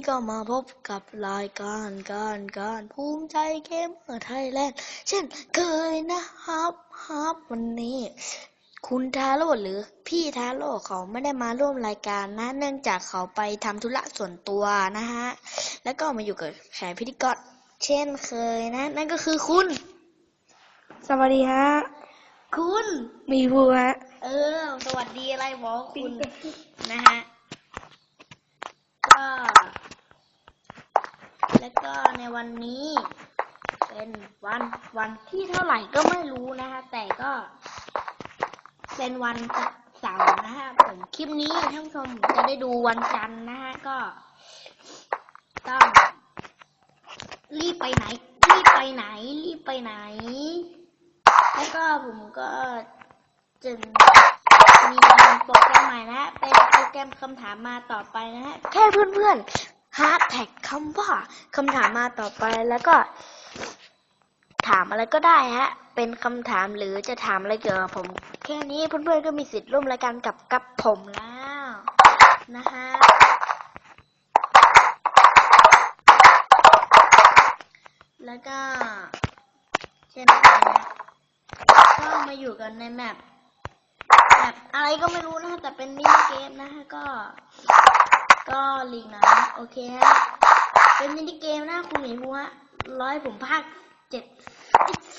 นะฮะวันนี้ก็มาพบกับรายการการการภูมิใจเกมเมอร์ไทยแลนด์เช่นเคยนะครับครับวันนี้ คุณทาโร่หรือพี่ทาโร่เขาไม่ได้มาร่วมรายการนะ เนื่องจากเขาไปทำธุระส่วนตัวนะฮะ แล้วก็มาอยู่กับแขกพิธีกรเช่นเคยนะ นั่นก็คือคุณ สวัสดีฮะ คุณ มีภูฮะ เออ สวัสดีอะไรบอกคุณนะฮะก็ แล้วก็ในวันนี้ เป็นวันวันที่เท่าไหร่ก็ไม่รู้นะฮะแต่ก็ เป็นวันเสาร์นะฮะผมคลิปนี้ท่านผู้ชมจะได้ดูวันจันทร์นะฮะก็ต้องรีบไปไหน รีบไปไหน รีบไปไหน แล้วก็ผมก็จึงมีโปรแกรมใหม่นะฮะเป็นโปรแกรมคำถามมาต่อไปนะฮะ แค่เพื่อนๆ ฮาแท็กคำว่าคำถามมาต่อไปแล้วก็ ถามอะไรก็ได้ฮะ เป็นคำถามหรือจะถามอะไรเกี่ยวกับผม แค่นี้เพื่อนๆก็มีสิทธิ์ร่วมรายการกับกับผมแล้วนะฮะแล้วก็ เช่นเคยนะก็มาอยู่กันในแมปแบบอะไรก็ไม่รู้นะแต่เป็นมินิเกมนะฮะก็ ก็ลีกนะโอเคฮะ เป็นมินิเกมนะคุณหมีพัวร้อยผมภาคเจ็ด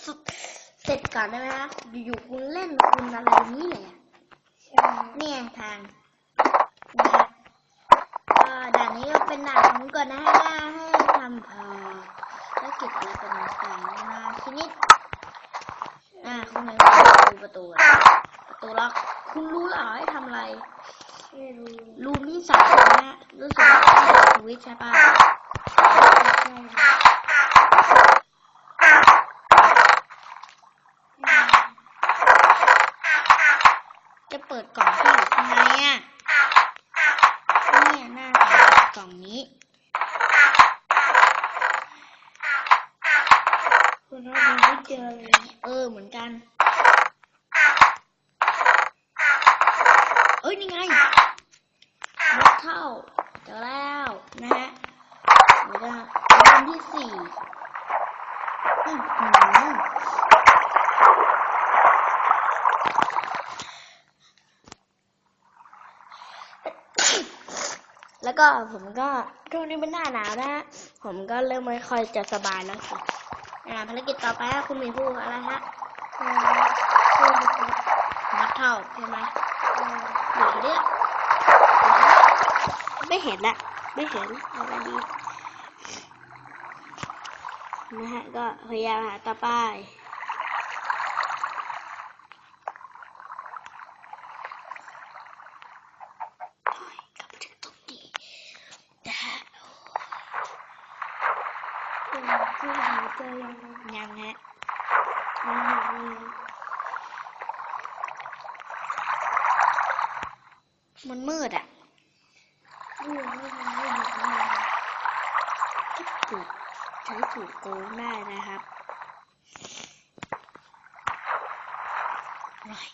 สุดเสร็จก่อนได้ไหมฮะอยู่ๆคุณเล่นคุณอะไรนี้เลยอะเนี่ยทางนะฮะก็ด่านนี้ก็เป็นด่านของก่อนนะฮะให้ทำเอ่อภารกิจอะไรเป็นต่างๆนานาชนิดอ่าคุณหมายว่าดูประตูอะประตูล็อกคุณรู้เหรอให้ทำอะไรไม่ รูมที่สามนะฮะรู้สึกว่าต้องกดสวิตช์ใช่ปะจะเปิดกล่องที่อยู่ข้างในอะเนี่ยหน้าตากล่องนี้คุณเราไม่เจอเลยเออเหมือนกัน เอ้ยนี่ไงรถเข้าเจอแล้วนะฮะเดี๋ยวจะวันที่สี่อื้อหือแล้วก็ผมก็ช่วงนี้เป็นหน้าหนาวนะฮะผมก็เริ่มไม่ค่อยจะสบายแล้วสิอ่าภารกิจต่อไปฮะคุณหมีผู้อะไรฮะเออพูดนะครับมัดเท่าใช่ไหม หนีเนี่ยไม่เห็นนะไม่เห็นอะไรดีนะฮะก็พยายามหาต่อไปโอ้ยกลับมาถึงตรงนี้นะฮะ เออคุณหาเจอยังไง ยังฮะ ไม่หาเลย มันมืดอะไม่รู้ไม่รู้ไม่เห็นเลยก็ถูกใช้ถูกโกงได้นะครับร้อย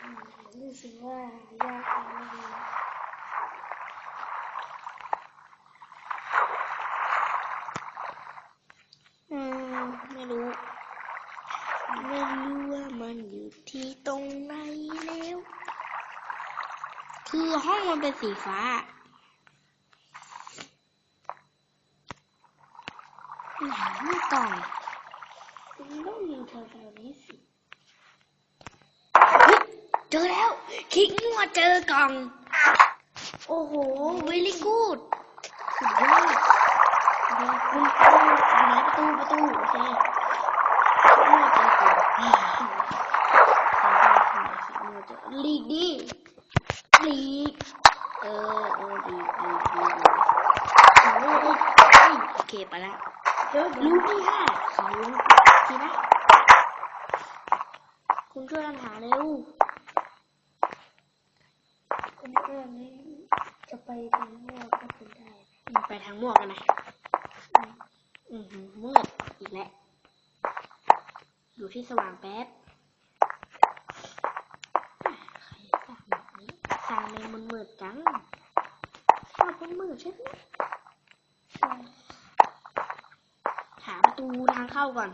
อืมรู้สึกว่ายากมากเลย อืมไม่รู้ ไม่รู้ว่ามันอยู่ที่ตรงไหนแล้ว คือห้องมันเป็นสีฟ้าไหนมีกล่องคุณต้องอยู่แถวๆนี้สิเฮ้ยเจอแล้ว คลิกมั่วเจอกล่อง โอ้โห very good สุดยอดเดี๋ยวคุณเอาอยู่ไหนประตูประตูโอเคมั่วเจอกล่องอ่ามั่วเจอหลีกดิ หลีเออเออดีดีดีโอเคไปแล้วรู้รู้พี่ค่ะเขาทีนะ คุณช่วยกันหาเร็วคุณเพื่อนนี้จะไปทางนอกก็คุณได้ ไปทางม่วงกันนะอืมอือหือมืดอีกแล้วอยู่ที่สว่างแป๊บำไมมันมืดจังชอบมันมืดใช่ไหมใช่หาประตูทางเข้าก่อน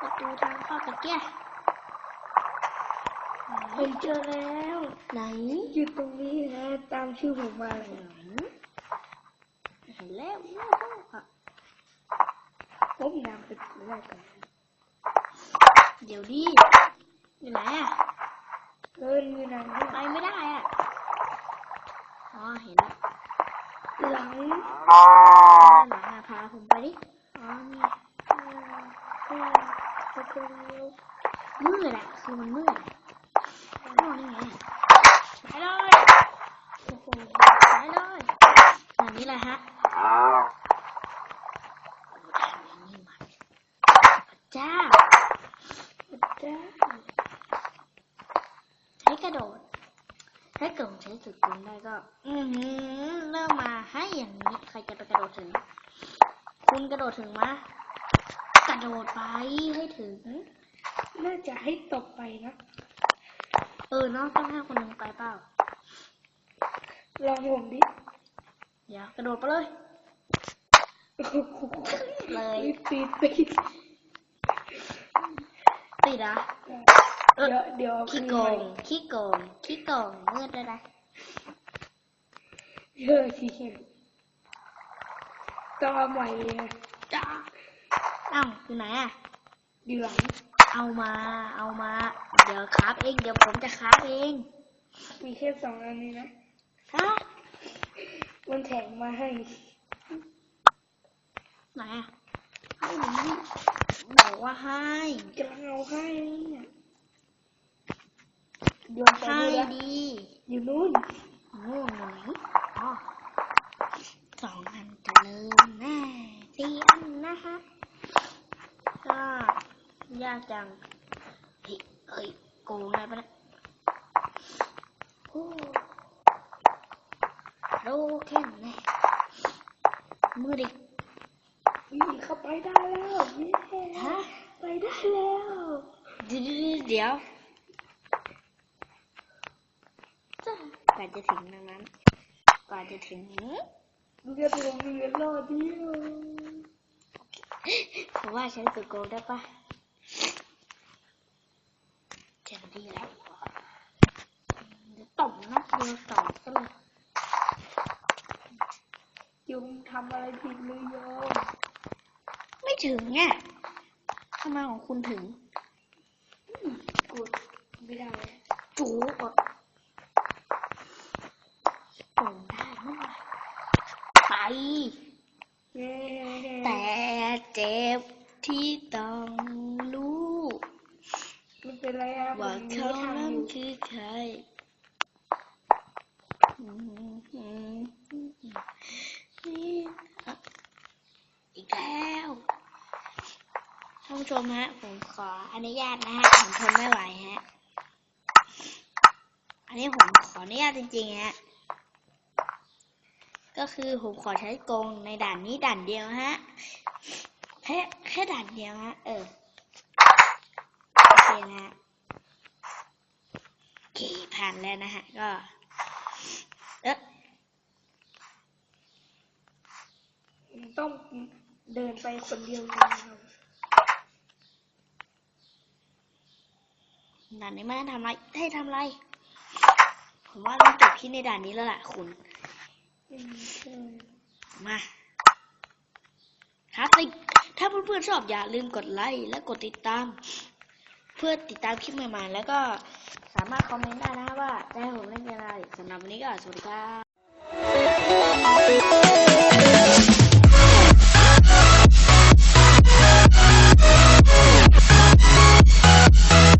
ประตูทางเข้าตะเกียผมเจอแล้ว ไหน อยู่ตรงนี้นะ ตามชื่อผมมาเลยไหนเห็นแล้วแล้วอะผมนำไปดูได้ก่อนเดี๋ยวดิอยู่ไหนอะ เดินอยู่ไหนเนี่ยไปไม่ได้อะอ๋อ เห็นแล้วหลังด้านหลังอะพาผมไปดิ อ๋อนี่อ่าอ่าประตูมืดแหละคือมันมืดอะอ๋อนี่ไงไปเลยโอ้โหไปเลยอย่างนี้แหละฮะโอ้ทำอย่างนี้มาจ้า จ้า ใช้กระโดด ถ้าเกิดผม ใช้สุดกุลได้ก็ อือหือเริ่มมาให้อย่างนี้ ใครจะไปกระโดดถึง คุณกระโดดถึงมะกระโดดไปให้ถึง น่าจะให้ตกไปนะ เออเนาะต้องให้คนหนึ่งไปเปล่า ลองผมดิเดี๋ยวกระโดดไปเลยโอ้โหเลยปิดปิดติดอะ เดี๋ยวเดี๋ยวขี้โกงขี้โกงขี้โกงมืดเลยนะเออทีเห็นต้องเอาใหม่เลยนะจ้าเอ้าอยู่ไหนอะอยู่หลังเอามา เอามา เดี๋ยวคราฟเอง เดี๋ยวผมจะคราฟเอง มีแค่สองอันนี้นะฮะมันแถมมาให้ ไหนอะให้หนูบอกว่าให้กำลังเอาให้เนี่ย โยนไปให้นู่นละดีอยู่นู่นโอ้หนูอ๋อสองอันจะเริ่มแน่สี่อันนะคะ ก็ยากจังเฮ้ยเฮ้ยโกงได้ปะเนี่ยโอ้โลเข้มแน่มือดิวิ่งเข้าไปได้แล้วเย้ฮะ ไปได้แล้ว เดี๋ยวเดี๋ย วจ้ากว่าจะถึงตรงนั้น กว่าจะถึงเรือตัวเรือรอดเดียวผมว่าใช้สุดโกงได้ปะเจ๋งดีแล้วเดี๋ยวตบนะเดียวตอบซะเลยยุงทำอะไรผิดหรือโยม ไม่ถึงอะทำไมของคุณถึง กดไม่ได้ จูอะโกงได้เมื่อไหร่ไป เย้ แต่เจ็บที่ต้องรู้ ไม่เป็นไรอะผ ว่าม มี เขา ทาง นั้ อน ยู่ คื อีกแล้วท่านผู้ชมฮะ ผมขออนุญาตนะฮะ ผมทนไม่ไหวฮะ อันนี้ผมขออนุญาตจริงๆฮะ ก็คือผมขอใช้กรงในด่านนี้ด่านเดียวฮะ แค่แค่ด่านเดียวฮะ เออ โอเคนะ ฮะโอเคผ่านแล้วนะฮะ ก็ เอ๊ะต้องเดินไปคนเดียวเลยครับด่านนี้ไม่ได้ทำอะไรให้ทำอะไร ผมว่าต้องจบที่ในด่านนี้แล้วล่ะคุณอืมใช่มาครับถ้าถ้าเพื่อนๆชอบอย่าลืมกดไลค์และกดติดตาม เพื่อติดตามคลิปใหม่ๆ แล้วก็สามารถคอมเมนต์ได้นะว่าจะให้ผมเล่นเกมอะไรสำหรับวันนี้ก็สวัสดีครับ